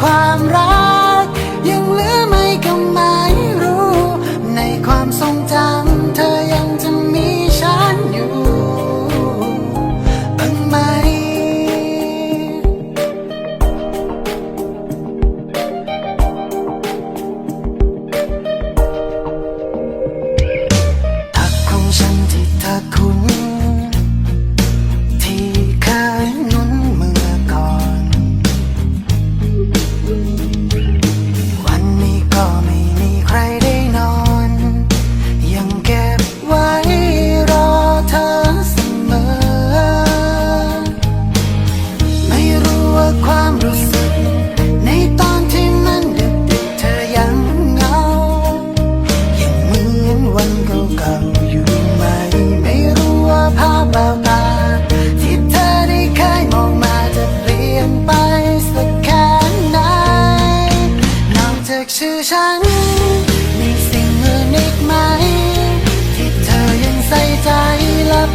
ความรัก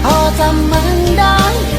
พอจำมันได้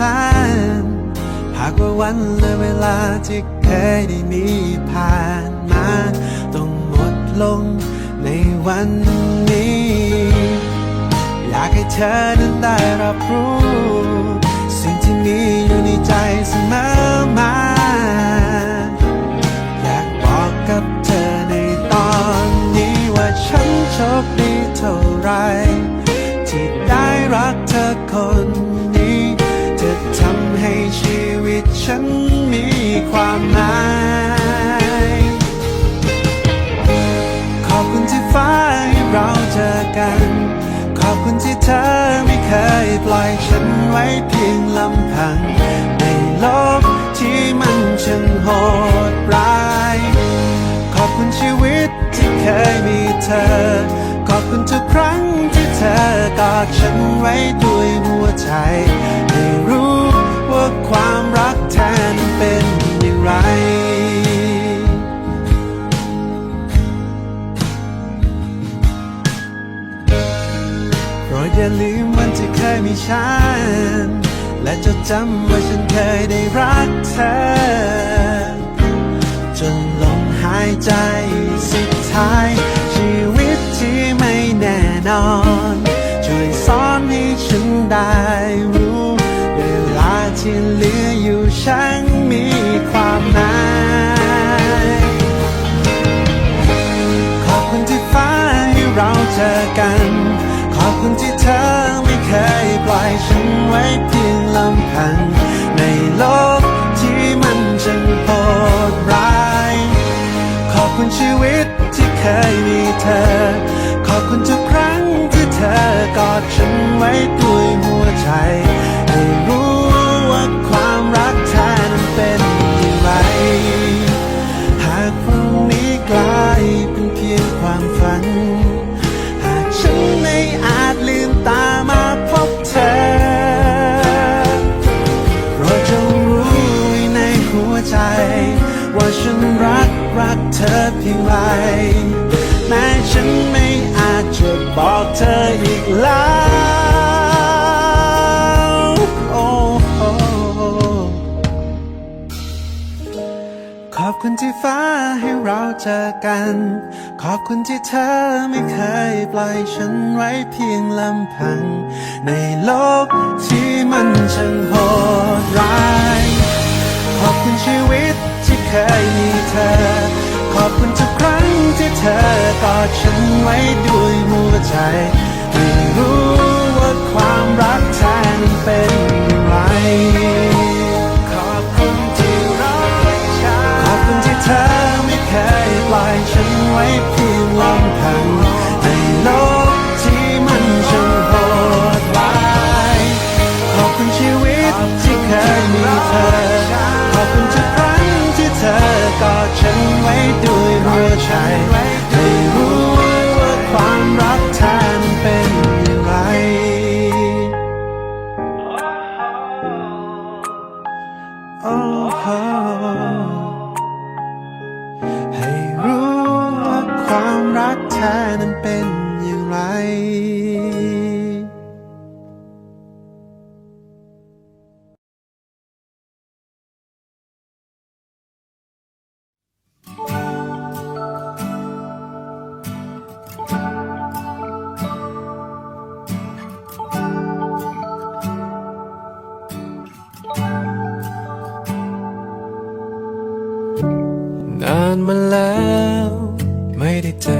ฉัน หากว่าวันและเวลาที่เคยได้มีผ่านมา ต้องหมดลงในวันนี้ อยากให้เธอนั้นได้รับรู้ สิ่งที่มีอยู่ในใจเสมอมาอยากบอกกับเธอในตอนนี้ว่าฉันโชคดีเท่าไร ไว้เพียงลำพัง ในโลกที่มันช่างโหดร้าย ขอบคุณชีวิตที่เคยมีเธอ ขอบคุณทุกครั้งที่เธอกอดฉันไว้ด้วยหัวใจให้รู้ว่าความรักแทนเป็นอย่างไรอย่าลืม เคยมีฉัน และจะจำว่าฉันเคยได้รักเธอ จนลมหายใจสุดท้าย ชีวิตที่ไม่แน่นอน ช่วยสอนให้ฉันได้ ไว้เพียงลำพัง ในโลกที่มันจังโหดร้าย ขอบคุณชีวิตที่เคยมีเธอ ขอบคุณทุกครั้งที่เธอกอดฉันไว้ด้วยหัวใจให้รู้ ขอบคุณที่ฟ้าให้เราเจอกัน ขอบคุณที่เธอไม่เคยปล่อยฉันไว้เพียงลำพัง ในโลกที่มันช่างโหดร้าย ขอบคุณชีวิตที่เคยมีเธอ ขอบคุณทุกครั้งที่เธอกอดฉันไว้ด้วยหัวใจ ไม่รู้ว่าความรักแทนเป็นอย่ไร ให้รู้ว่าความรักแทนเป็นอย่างไร ให้รู้ว่าความรักแท้นั้นเป็นอย่างไร pretty.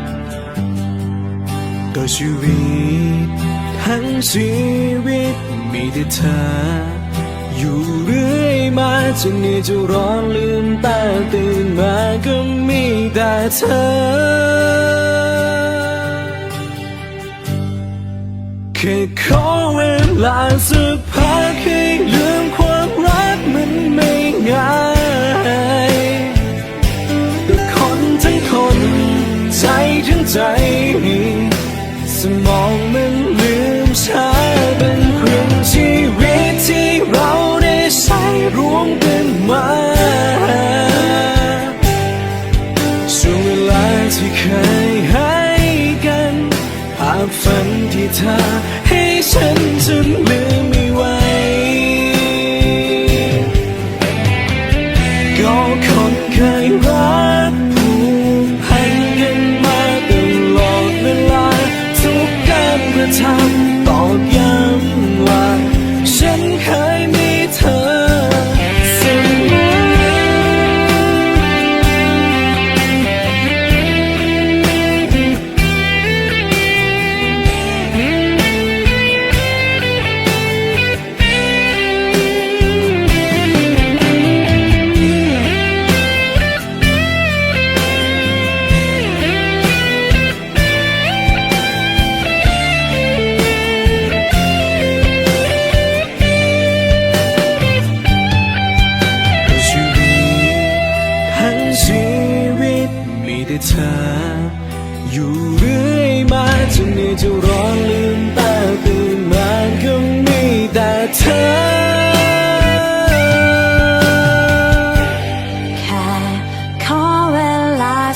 ก็ชีวิตทั้งชีวิตมีแต่เธอ อยู่เรื่อยมาจนเหนื่จะร้อนลืมตาตื่นมาก็มีแต่เธอ แค่ขอเวลาสักพัก all come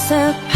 surprise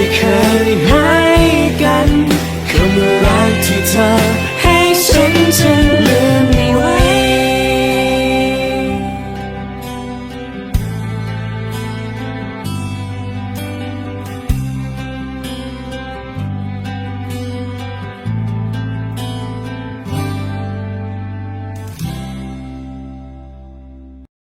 你可以